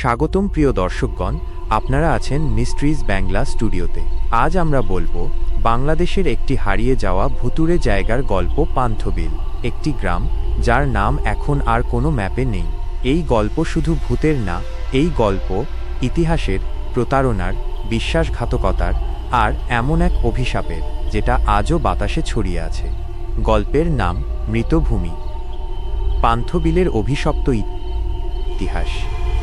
স্বাগতম প্রিয় দর্শকগণ, আপনারা আছেন মিস্ট্রিজ বাংলা স্টুডিওতে। আজ আমরা বলব, বাংলাদেশের একটি হারিয়ে যাওয়া ভুতুরে জায়গার গল্প পান্থবিল, একটি গ্রাম, যার নাম এখন আর কোনো ম্যাপে নেই। এই গল্প শুধু ভূতের না, এই গল্প ইতিহাসের, প্রতারণার, বিশ্বাসঘাতকতার আর এমন এক অভিশাপের, যেটা আজও বাতাসে ছড়িয়ে আছে। গল্পের নাম মৃতভূমি। পান্থবিলের অভিশপ্ত ইতিহাস।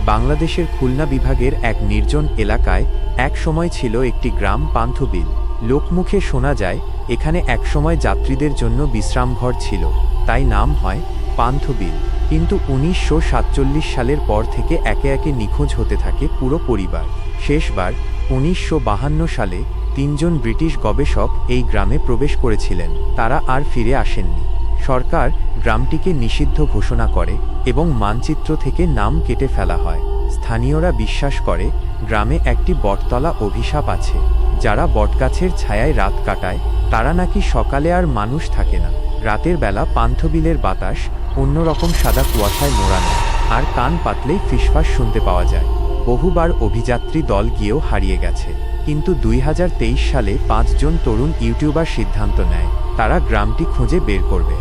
বাংলাদেশের খুলনা বিভাগের এক নির্জন এলাকায় এক সময় ছিল একটি গ্রাম পান্থবিল। লোকমুখে শোনা যায়, এখানে একসময় যাত্রীদের জন্য বিশ্রামঘর ছিল। তাই নাম হয় পান্থবিল। কিন্তু উনিশশো সাতচল্লিশ সালের পর থেকে একে একে নিখোঁজ হতে থাকে পুরো পরিবার। শেষবার উনিশশো সালে তিনজন ব্রিটিশ গবেষক এই গ্রামে প্রবেশ করেছিলেন। তারা আর ফিরে আসেননি। সরকার গ্রামটিকে নিষিদ্ধ ঘোষণা করে এবং মানচিত্র থেকে নাম কেটে ফেলা হয়। স্থানীয়রা বিশ্বাস করে, গ্রামে একটি বটতলা অভিশাপ আছে। যারা বটগাছের ছায়ায় রাত কাটায়, তারা নাকি সকালে আর মানুষ থাকে না। রাতের বেলা পান্থবিলের বাতাস অন্যরকম সাদা কুয়াশায় মোড়ানো, আর কান পাতলেই ফিসফাস শুনতে পাওয়া যায়। বহুবার অভিযাত্রী দল গিয়েও হারিয়ে গেছে। কিন্তু দুই হাজার তেইশ সালে পাঁচজন তরুণ ইউটিউবার সিদ্ধান্ত নেয়, তারা গ্রামটি খুঁজে বের করবে।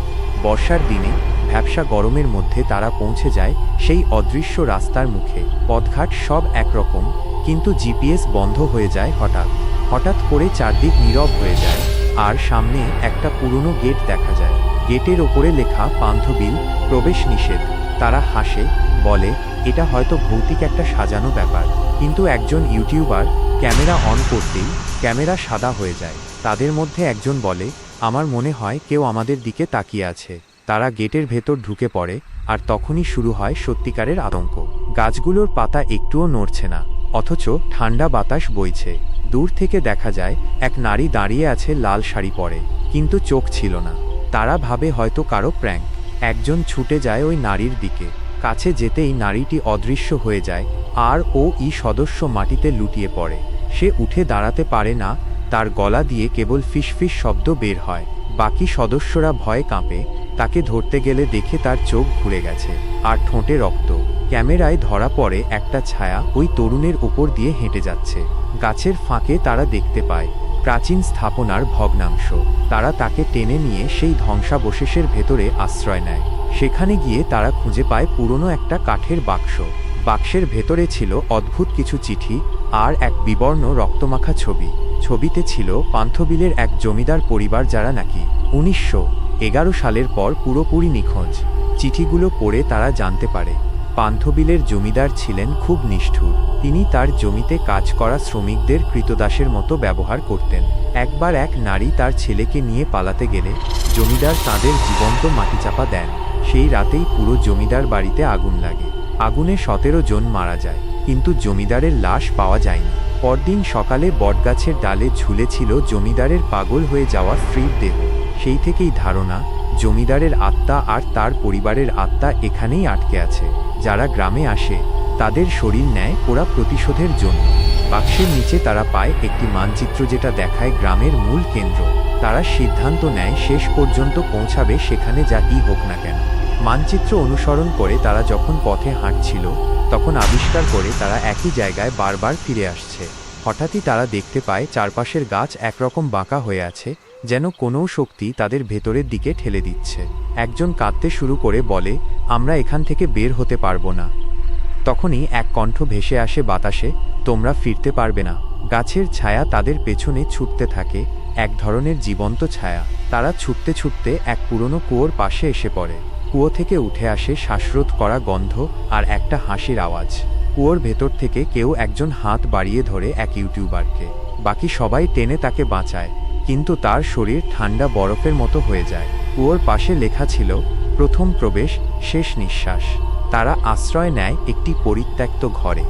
বর্ষার দিনে ভ্যাবসা গরমের মধ্যে তারা পৌঁছে যায় সেই অদৃশ্য রাস্তার মুখে। পথঘাট সব একরকম, কিন্তু জিপিএস বন্ধ হয়ে যায় হঠাৎ। হঠাৎ করে চারদিক নীরব হয়ে যায়, আর সামনে একটা পুরনো গেট দেখা যায়। গেটের ওপরে লেখা পান্থবিল প্রবেশ নিষেধ। তারা হাসে, বলে, এটা হয়তো ভৌতিক একটা সাজানো ব্যাপার। কিন্তু একজন ইউটিউবার ক্যামেরা অন করতেই ক্যামেরা সাদা হয়ে যায়। তাদের মধ্যে একজন বলে আমার মনে হয় কেউ আমাদের দিকে তাকিয়ে আছে। তারা গেটের ভেতর ঢুকে পড়ে, আর তখনই শুরু হয় সত্যিকারের আতঙ্ক। গাছগুলোর পাতা একটুও নড়ছে না, অথচ ঠান্ডা বাতাস বইছে। দূর থেকে দেখা যায়, এক নারী দাঁড়িয়ে আছে লাল শাড়ি পরে, কিন্তু চোখ ছিল না। তারা ভাবে হয়তো কারও প্র্যাঙ্ক। একজন ছুটে যায় ওই নারীর দিকে। কাছে যেতেই নারীটি অদৃশ্য হয়ে যায়, আর ও ই সদস্য মাটিতে লুটিয়ে পড়ে। সে উঠে দাঁড়াতে পারে না তার গলা দিয়ে কেবল ফিসফিস শব্দ বের হয়। বাকি সদস্যরা ভয়ে কাঁপে। তাকে ধরতে গেলে দেখে তার চোখ ঘুরে গেছে আর ঠোঁটে রক্ত। ক্যামেরায় ধরা পড়ে একটা ছায়া ওই তরুণের উপর দিয়ে হেঁটে যাচ্ছে। গাছের ফাঁকে তারা দেখতে পায় প্রাচীন স্থাপনার ভগ্নাংশ। তারা তাকে টেনে নিয়ে সেই ধ্বংসাবশেষের ভেতরে আশ্রয় নেয়। সেখানে গিয়ে তারা খুঁজে পায় পুরনো একটা কাঠের বাক্স। বাক্সের ভেতরে ছিল অদ্ভুত কিছু চিঠি আর এক বিবর্ণ রক্তমাখা ছবি। ছবিতে ছিল পান্থবিলের এক জমিদার পরিবার যারা নাকি উনিশশো এগারো সালের পর পুরোপুরি নিখোঁজ। চিঠিগুলো পড়ে তারা জানতে পারে, পান্থবিলের জমিদার ছিলেন খুব নিষ্ঠুর। তিনি তার জমিতে কাজ করা শ্রমিকদের কৃতদাসের মতো ব্যবহার করতেন। একবার এক নারী তার ছেলেকে নিয়ে পালাতে গেলে জমিদার তাদের জীবন্ত মাটিচাপা দেন। সেই রাতেই পুরো জমিদার বাড়িতে আগুন লাগে। আগুনে সতেরো জন মারা যায়, কিন্তু জমিদারের লাশ পাওয়া যায়নি। পরদিন সকালে বটগাছের ডালে ঝুলেছিল জমিদারের পাগল হয়ে যাওয়া স্ত্রীর দেহ। সেই থেকেই ধারণা, জমিদারের আত্মা আর তার পরিবারের আত্মা এখানেই আটকে আছে। যারা গ্রামে আসে, তাদের শরীর নেয় ওরা প্রতিশোধের জন্য। বাক্সের নিচে তারা পায় একটি মানচিত্র যেটা দেখায় গ্রামের মূল কেন্দ্র। তারা সিদ্ধান্ত নেয় শেষ পর্যন্ত পৌঁছাবে সেখানে যা হোক না কেন। মানচিত্র অনুসরণ করে তারা যখন পথে হাঁটছিল, তখন আবিষ্কার করে তারা একই জায়গায় বারবার ফিরে আসছে। হঠাৎই তারা দেখতে পায় চারপাশের গাছ একরকম বাঁকা হয়ে আছে, যেন কোনো শক্তি তাদের ভেতরের দিকে ঠেলে দিচ্ছে। একজন কাঁদতে শুরু করে বলে, আমরা এখান থেকে বের হতে পারব না। তখনই এক কণ্ঠ ভেসে আসে বাতাসে, তোমরা ফিরতে পারবে না। গাছের ছায়া তাদের পেছনে ছুটতে থাকে, এক ধরনের জীবন্ত ছায়া। তারা ছুটতে ছুটতে এক পুরনো কুয়োর পাশে এসে পড়ে। কুয়ো থেকে উঠে আসে শ্বাসরোধ করা গন্ধ আর একটা হাসির আওয়াজ। কুয়োর ভেতর থেকে কেউ একজন হাত বাড়িয়ে ধরে এক ইউটিউবারকে। বাকি সবাই টেনে তাকে বাঁচায়, কিন্তু তার শরীর ঠান্ডা বরফের মতো হয়ে যায়। কুয়োর পাশে লেখা ছিল, প্রথম প্রবেশ, শেষ নিঃশ্বাস। তারা আশ্রয় নেয় একটি পরিত্যক্ত ঘরে,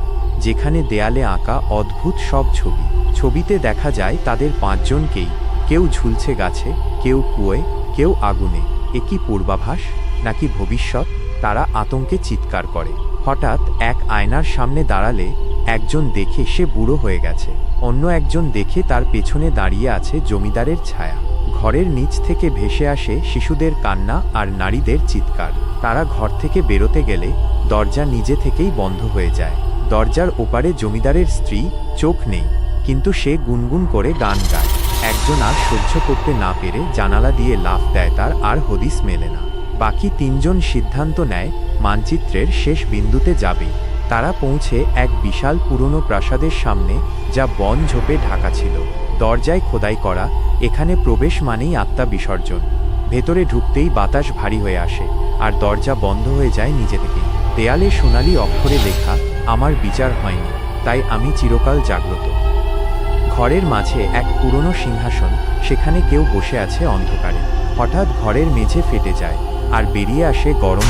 যেখানে দেয়ালে আঁকা অদ্ভুত সব ছবি। ছবিতে দেখা যায় তাদের পাঁচজনকেই কেউ ঝুলছে গাছে, কেউ কুয়োয়, কেউ আগুনে। এ কি পূর্বাভাস? নাকি ভবিষ্যৎ, তারা আতঙ্কে চিৎকার করে। হঠাৎ এক আয়নার সামনে দাঁড়ালে একজন দেখে সে বুড়ো হয়ে গেছে। অন্য একজন দেখে তার পেছনে দাঁড়িয়ে আছে জমিদারের ছায়া। ঘরের নিচ থেকে ভেসে আসে শিশুদের কান্না আর নারীদের চিৎকার। তারা ঘর থেকে বেরোতে গেলে দরজা নিজে থেকেই বন্ধ হয়ে যায়। দরজার ওপারে জমিদারের স্ত্রী চোখ নেই, কিন্তু সে গুনগুন করে গান গায়। একজন আর সহ্য করতে না পেরে জানালা দিয়ে লাফ দেয় তার, আর হদিস মেলে না। বাকি তিনজন সিদ্ধান্ত নেয় মানচিত্রের শেষ বিন্দুতে যাবে। তারা পৌঁছে এক বিশাল পুরনো প্রাসাদের সামনে, যা বন ঝোপে ঢাকা ছিল। দরজায় খোদাই করা, এখানে প্রবেশ মানেই আত্মা বিসর্জন। ভেতরে ঢুকতেই বাতাস ভারী হয়ে আসে, আর দরজা বন্ধ হয়ে যায় নিজে থেকে। দেয়ালে সোনালি অক্ষরে লেখা, আমার বিচার হয়নি, তাই আমি চিরকাল জাগ্রত। ঘরের মাঝে এক পুরনো সিংহাসন, সেখানে কেউ বসে আছে অন্ধকারে। হঠাৎ ঘরের মেঝে ফেটে যায়। আর বেরিয়ে আসে গরম।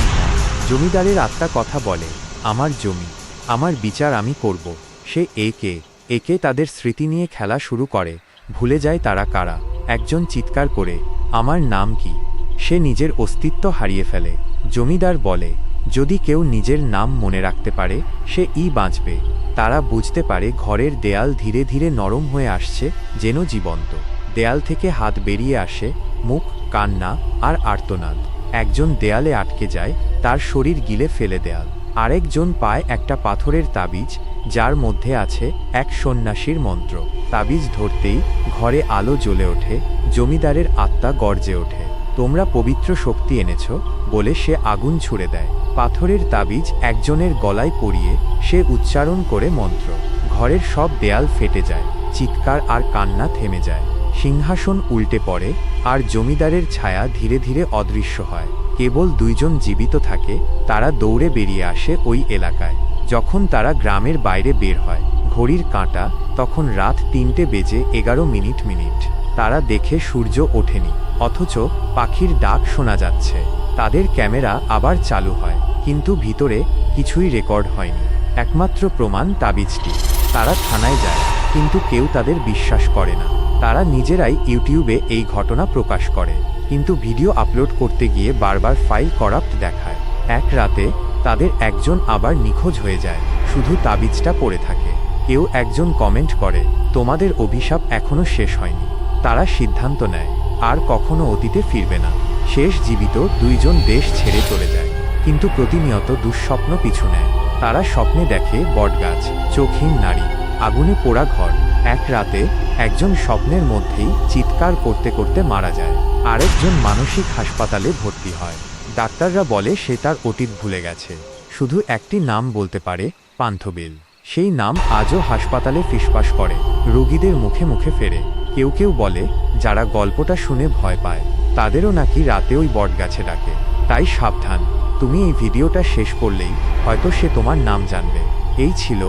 জমিদারের আত্মা কথা বলে, আমার জমি, আমার বিচার আমি করব। সে একে একে তাদের স্মৃতি নিয়ে খেলা শুরু করে। ভুলে যায় তারা কারা। একজন চিৎকার করে, আমার নাম কি? সে নিজের অস্তিত্ব হারিয়ে ফেলে। জমিদার বলে, যদি কেউ নিজের নাম মনে রাখতে পারে, সে ই বাঁচবে। তারা বুঝতে পারে ঘরের দেয়াল ধীরে ধীরে নরম হয়ে আসছে, যেন জীবন্ত। দেয়াল থেকে হাত বেরিয়ে আসে, মুখ, কান্না আর আর্তনাদ। একজন দেয়ালে আটকে যায়, তার শরীর গিলে ফেলে দেয়াল। আরেকজন পায় একটা পাথরের তাবিজ, যার মধ্যে আছে এক সন্ন্যাসীর মন্ত্র। তাবিজ ধরতেই ঘরে আলো জ্বলে ওঠে, জমিদারের আত্মা গর্জে ওঠে। তোমরা পবিত্র শক্তি এনেছ? বলে সে আগুন ছুড়ে দেয়। পাথরের তাবিজ একজনের গলায় পরিয়ে সে উচ্চারণ করে মন্ত্র। ঘরের সব দেয়াল ফেটে যায়, চিৎকার আর কান্না থেমে যায়। সিংহাসন উল্টে পড়ে আর জমিদারের ছায়া ধীরে ধীরে অদৃশ্য হয়। কেবল দুইজন জীবিত থাকে, তারা দৌড়ে বেরিয়ে আসে ওই এলাকায়। যখন তারা গ্রামের বাইরে বের হয়, ঘড়ির কাঁটা, তখন রাত তিনটে বেজে এগারো মিনিট মিনিট। তারা দেখে সূর্য ওঠেনি, অথচ পাখির ডাক শোনা যাচ্ছে। তাদের ক্যামেরা আবার চালু হয়, কিন্তু ভিতরে কিছুই রেকর্ড হয়নি। একমাত্র প্রমাণ তাবিজটি। তারা থানায় যায়, কিন্তু কেউ তাদের বিশ্বাস করে না। তারা নিজেরাই ইউটিউবে এই ঘটনা প্রকাশ করে। কিন্তু ভিডিও আপলোড করতে গিয়ে বারবার ফাইল করাপ্ট দেখায়। এক রাতে তাদের একজন আবার নিখোঁজ হয়ে যায়। শুধু তাবিজটা পড়ে থাকে। কেউ একজন কমেন্ট করে, তোমাদের অভিশাপ এখনও শেষ হয়নি। তারা সিদ্ধান্ত নেয়, আর কখনো অতীতে ফিরবে না। শেষ জীবিত দুইজন দেশ ছেড়ে চলে যায়। কিন্তু প্রতিনিয়ত দুঃস্বপ্ন পিছু নেয়। তারা স্বপ্নে দেখে বটগাছ, চোখহীন নারী। আগুনে পোড়া ঘর। এক রাতে একজন স্বপ্নের মধ্যেই চিৎকার করতে করতে মারা যায়। আরেকজন মানসিক হাসপাতালে ভর্তি হয়। ডাক্তাররা বলে সে তার অতীত ভুলে গেছে। শুধু একটি নাম বলতে পারে, পান্থবিল। সেই নাম আজও হাসপাতালে ফিসফাস করে, রোগীদের মুখে মুখে ফেরে। কেউ কেউ বলে, যারা গল্পটা শুনে ভয় পায়, তাদেরও নাকি রাতে ওই বটগাছে ডাকে। তাই সাবধান, তুমি এই ভিডিওটা শেষ করলেই হয়তো সে তোমার নাম জানবে। এই ছিল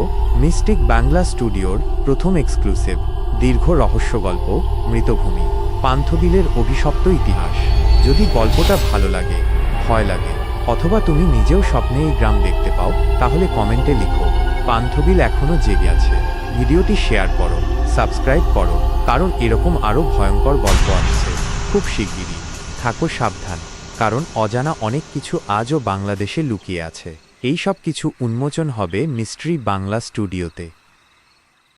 মিস্টিক বাংলা স্টুডিওর প্রথম এক্সক্লুসিভ দীর্ঘ রহস্য গল্প, মৃতভূমি, পান্থবিলের অভিশপ্ত ইতিহাস। যদি গল্পটা ভালো লাগে, ভয় লাগে, অথবা তুমি নিজেও স্বপ্নে এই গ্রাম দেখতে পাও, তাহলে কমেন্টে লিখো, পান্থবিল এখনও জেগে আছে। ভিডিওটি শেয়ার করো, সাবস্ক্রাইব করো, কারণ এরকম আরও ভয়ঙ্কর গল্প আসছে, খুব শিগগিরই। থাকো সাবধান, কারণ অজানা অনেক কিছু আজও বাংলাদেশে লুকিয়ে আছে। এই সব কিছু উন্মোচন হবে মিস্ট্রি বাংলা স্টুডিওতে।